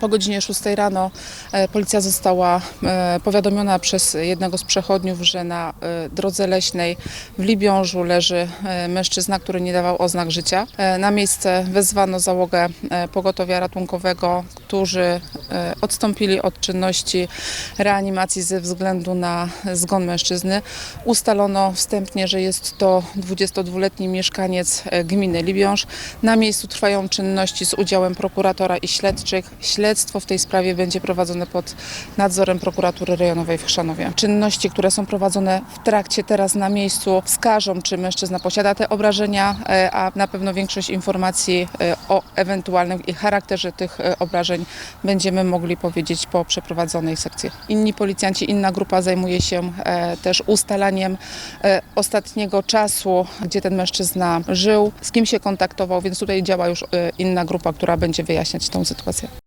Po godzinie 6 rano e, policja została e, powiadomiona przez jednego z przechodniów, że na e, drodze leśnej w Libiążu leży mężczyzna, który nie dawał oznak życia. Na miejsce wezwano załogę pogotowia ratunkowego, którzy odstąpili od czynności reanimacji ze względu na zgon mężczyzny. Ustalono wstępnie, że jest to 22-letni mieszkaniec gminy Libiąż. Na miejscu trwają czynności z udziałem prokuratora i śledczych. Śledztwo w tej sprawie będzie prowadzone pod nadzorem prokuratury rejonowej w Chrzanowie. Czynności, które są prowadzone w trakcie teraz na miejscu wskażą, czy mężczyzna posiada te obrażenia, e, a na pewno większość informacji e, o ewentualnym charakterze tych e, obrażeń będziemy mogli powiedzieć po przeprowadzonej sekcji. Inni policjanci, inna grupa zajmuje się też ustalaniem ostatniego czasu, gdzie ten mężczyzna żył, z kim się kontaktował, więc tutaj działa już inna grupa, która będzie wyjaśniać tą sytuację.